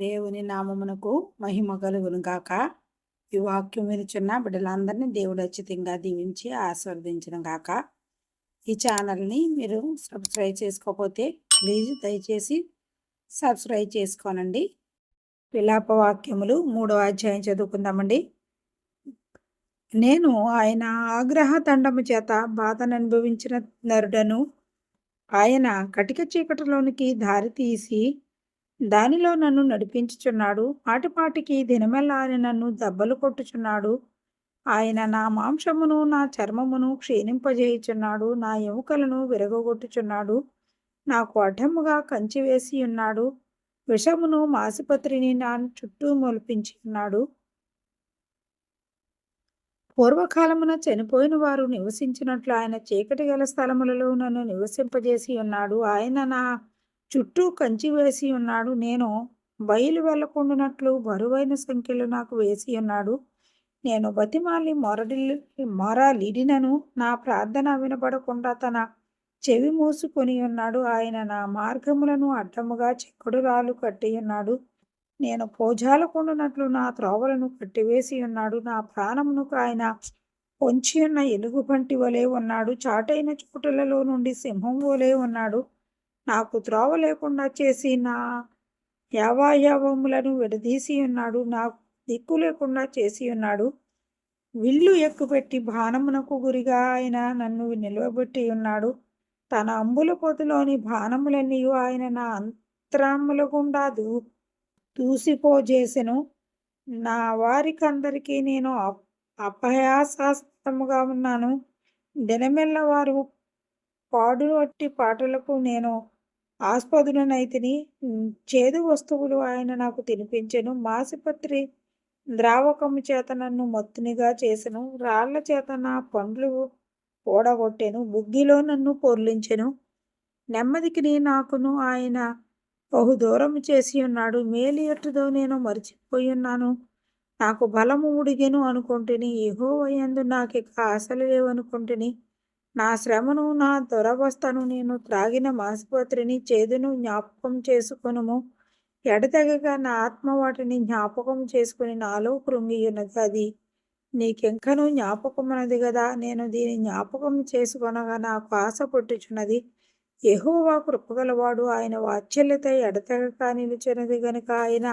దేవుని నామమునకు మహిమ కలుగును గాక. ఈ వాక్యం వినిచున్న బిడ్డలందరినీ దేవుడు అచ్చితంగా దీవించి ఆస్వాదించడం గాక. ఈ ఛానల్ని మీరు సబ్స్క్రైబ్ చేసుకోకపోతే ప్లీజ్ దయచేసి సబ్స్క్రైబ్ చేసుకోనండి. విలాప వాక్యములు మూడో అధ్యాయం చదువుకుందామండి. నేను ఆయన ఆగ్రహ దండము చేత బాధను అనుభవించిన నరుడను ఆయన కటిక చీకటిలోనికి దారి తీసి దానిలో నన్ను నడిపించుచున్నాడు. ఆటిపాటికి దినమెల్లా ఆయన నన్ను దెబ్బలు కొట్టుచున్నాడు. ఆయన నా మాంసమును నా చర్మమును క్షీణింపజేయుచున్నాడు. నా ఎముకలను విరగొట్టుచున్నాడు నాకు అడ్డముగా కంచి వేసి ఉన్నాడు విషమును మాసిపత్రిని నా చుట్టూ మొలిపించి ఉన్నాడు పూర్వకాలమున చనిపోయిన వారు నివసించినట్లు ఆయన చీకటి గల స్థలములలో నన్ను నివసింపజేసి ఉన్నాడు ఆయన నా చుట్టూ కంచి వేసి ఉన్నాడు. నేను బయలు వెళ్ళకుండానట్లు బరువైన సంఖ్యలు నాకు వేసి ఉన్నాడు. నేను బతిమాలి మొరడి మొరలిడినను. నా ప్రార్థన వినపడకుండా తన చెవి మూసుకొని ఉన్నాడు. ఆయన నా మార్గములను అడ్డముగా చెక్కుడురాలు రాళ్ళు కట్టి ఉన్నాడు. నేను పోజాలకుండునట్లు నా త్రోవలను కట్టివేసి ఉన్నాడు. నా ప్రాణమునకు ఆయన పొంచి ఉన్న ఎలుగుబంటి వలె ఉన్నాడు. చాటైన చోటులలో నుండి సింహం వలె ఉన్నాడు. నాకు త్రోవ లేకుండా చేసి నా యావాయావములను విడదీసి ఉన్నాడు నాకు దిక్కు లేకుండా చేసి ఉన్నాడు. విల్లు ఎక్కుపెట్టి బాణమునకు గురిగా ఆయన నన్ను నిలవబెట్టి ఉన్నాడు. తన అంబుల పొదిలోని బాణములన్నీ ఆయన నా అంతరాముల గుండా దూ దూసిపోజేసెను. నా వారికందరికీ నేను అపయాసాస్తముగా ఉన్నాను. దినమెల్ల వారు పాడు పాటలకు నేను ఆస్పదులనైతిని చేదు వస్తువులు ఆయన నాకు తినిపించెను. మాసిపత్రి ద్రావకము చేత నన్ను మత్తునిగా చేసెను. రాళ్ళ చేత నా పండ్లు ఓడగొట్టెను బుగ్గిలో నన్ను పొర్లించెను. నెమ్మదికి నాకును ఆయన బహు దూరం చేసి ఉన్నాడు. మేలు ఎట్టుదో నేను మర్చిపోయి ఉన్నాను. నాకు బలము ఉడిగెను అనుకుంటుని. ఏహో అయ్యందు నాకు ఇక ఆశలు లేవనుకుంటుని. నా శ్రమను నా దురవస్థను నేను త్రాగిన మాసుపత్రిని చేదును జ్ఞాపకం చేసుకునుము. ఎడతెగక నా ఆత్మ వాటిని జ్ఞాపకం చేసుకుని నాలో కృంగియున్నది అది. నీకెంకనూ జ్ఞాపకమున్నది కదా నేను దీని జ్ఞాపకం చేసుకొనగా నాకు ఆశ పుట్టుచున్నది. ఎహోవా కృపగలవాడు ఆయన వాత్సల్యత ఎడతెగక నిలిచినది గనుక ఆయన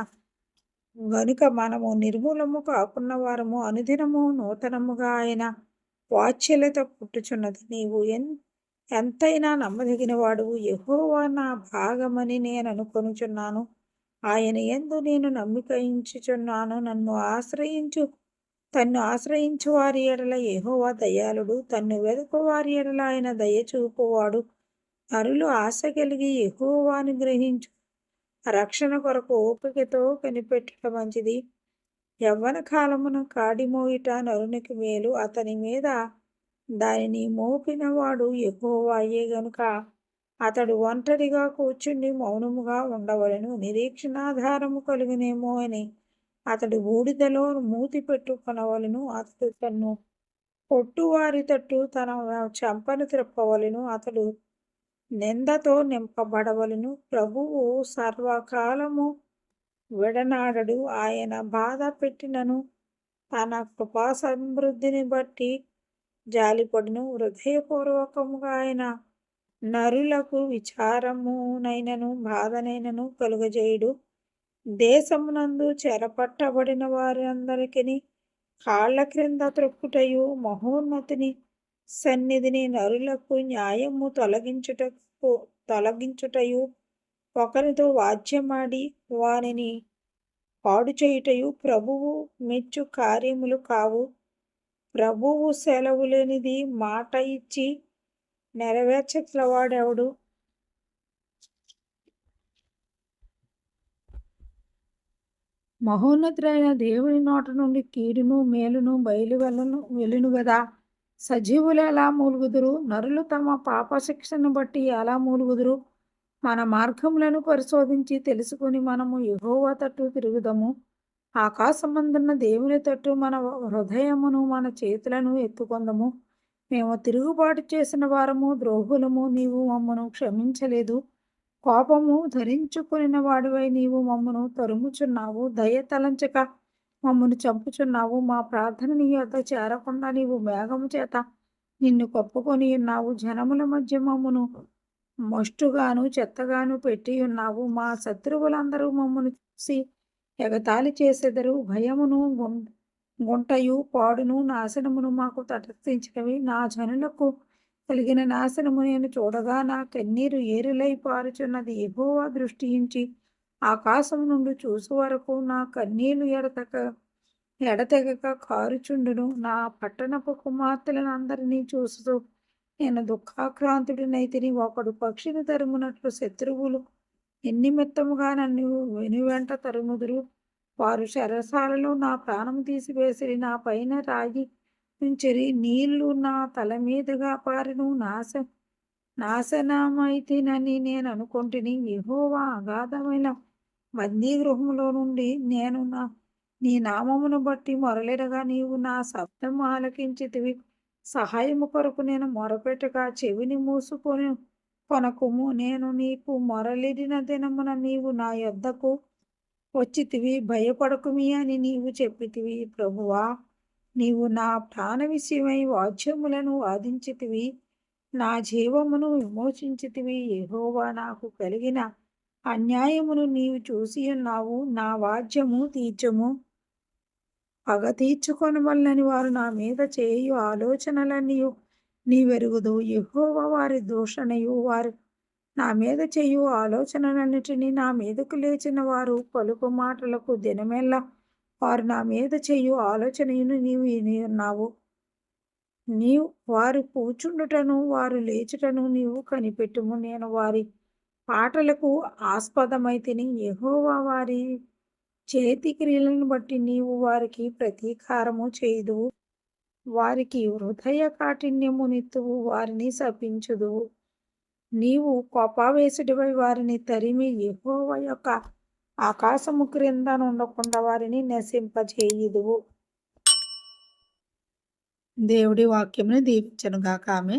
గనుక మనము నిర్మూలము కాకున్న వారము అనుదినము నూతనముగా ఆయన వాచ్యలతో పుట్టుచున్నది. నీవు ఎన్ ఎంతైనా నమ్మదగిన వాడువు యహోవా నా భాగమని నేను అనుకొనుచున్నాను. ఆయన ఎందు నేను నమ్మికయించుచున్నాను. నన్ను ఆశ్రయించు తన్ను ఆశ్రయించు వారి ఎడల యహోవా దయాళుడు. తన్ను వెదుకు వారి ఎడల ఆయన దయ చూపువాడు. నరులు ఆశ కలిగి ఎహోవాను గ్రహించు. రక్షణ కొరకు ఓపికతో కనిపెట్టడం మంచిది. యవ్వన కాలమున కాడిమోయిట నరునికి మేలు అతని మీద దానిని మోపినవాడు ఎక్కువయ్యే గనుక. అతడు ఒంటరిగా కూర్చుండి మౌనముగా ఉండవలను. నిరీక్షణాధారము కలిగినేమో అని అతడు బూడిదలో మూతి పెట్టుకొనవలను. అతడు తన్ను పొట్టువారి తట్టు తన చెంపను త్రిప్పవలను. అతడు నిందతో నింపబడవలను. ప్రభువు సర్వకాలము విడనాడడు. ఆయన బాధ పెట్టినను. తన కృపా సమృద్ధిని బట్టి జాలిపడును. హృదయపూర్వకముగా ఆయన నరులకు విచారమునైనను బాధనైనను కలుగజేయుడు. దేశమునందు చెరపట్టబడిన వారందరికీ కాళ్ళ క్రింద త్రొక్కుటయు మహోన్నతిని సన్నిధిని నరులకు న్యాయము తొలగించుటకు తొలగించుటయు ఒకరితో వాద్యమాడి వానిని పాడు చేయుటయు ప్రభువు మెచ్చు కార్యములు కావు. ప్రభువు సెలవు లేనిది మాట ఇచ్చి నెరవేర్చగలవాడెవడు? మహోన్నతుడైన దేవుని నోట నుండి కీడును మేలును బయలు వెళ్ళను కదా సజీవులు ఎలా మూలుగుదురు? నరులు తమ పాప శిక్షను బట్టి ఎలా మూలుగుదురు? మన మార్గములను పరిశోధించి తెలుసుకుని మనము యహోవా తట్టు తిరుగుదము. ఆకాశమందున్న దేవుని తట్టు మన హృదయమును మన చేతులను ఎత్తుకొందము. మేము తిరుగుబాటు చేసిన వారము ద్రోహులము నీవు మమ్మను క్షమించలేదు. కోపము ధరించుకుని వాడివై నీవు మమ్మను తరుముచున్నావు. దయ తలంచక మమ్మను చంపుచున్నావు. మా ప్రార్థన నీ యొద్ద చేరకుండా నీవు మేఘము చేత నిన్ను కప్పుకొని ఉన్నావు. జనముల మధ్య మమ్మను మస్టుగాను చెత్తగాను పెట్టి ఉన్నావు. మా శత్రువులందరూ మమ్మను చూసి ఎగతాళి చేసెదరు. భయమును గుం- గుంటయు పాడును నాశనమును మాకు తటస్థించినవి. నా జనులకు కలిగిన నాశనము నేను చూడగా నా కన్నీరు ఏరులై పారుచున్నది. ఎగువ దృష్టించి ఆకాశం నుండి చూసే వరకు నా కన్నీళ్ళు ఎడతక ఎడతెగక కారుచుండును. నా పట్టణపు కుమార్తెలను అందరినీ చూస్తూ నేను దుఃఖాక్రాంతుడినైతిని ఒకడు పక్షిని తరుమునట్లు శత్రువులు ఎన్ని మెత్తముగా నన్ను వెనువెంట తరుముదురు? వారు శరసాలలో నా ప్రాణం తీసివేసిరి నా పైన రాగి ఉంచిరి నీళ్ళు నా తల మీదుగా పారిను. నాశ నాశనమైతినని నేను అనుకుంటుని. యహోవా అగాధమైన బందీ గృహంలో నుండి నేను నా నీ నామమును బట్టి మొరలిరగా నీవు నా శబ్దం ఆలకించితివి. సహాయము కొరకు నేను మొరపెట్టగా చెవిని మూసుకొని కొనకుము. నేను నీకు మొరలిడిన దినమున నీవు నా యొద్దకు వచ్చితివి. భయపడకుమి అని నీవు చెప్పితివి. ప్రభువా నీవు నా ప్రాణ విషయమై వాద్యములను వాదించితివి. నా జీవమును విమోచించితివి. ఏహోవా నాకు కలిగిన అన్యాయమును నీవు చూసి ఉన్నావు. నా వాద్యము తీర్చము పగ తీర్చుకొనవల్లని వారు నా మీద చేయు ఆలోచనలన్నీయు. నీవెరుగుదు యెహోవా వారి దూషణయు. వారు నా మీద చేయు ఆలోచనలన్నిటినీ నా మీదకు లేచిన వారు పలుకు మాటలకు దినమెల్లా వారు నా మీద చేయు ఆలోచనయును నీవు విని ఉన్నావు నీవు వారు కూర్చుండుటను వారు లేచుటను నీవు కనిపెట్టుము. నేను వారి పాటలకు ఆస్పదమైతిని ఎహోవా వారి చేతి క్రియలను బట్టి నీవు వారికి ప్రతీకారము చేయదు వారికి హృదయ కాఠిన్యము నిత్తువు వారిని శపించుదు నీవు కోపావేశుడిపై వారిని తరిమి ఎహోవ యొక్క ఆకాశము క్రింద ఉండకుండా వారిని నశింపజేయుదువు. దేవుడి వాక్యమును దీవించను గాక ఆమె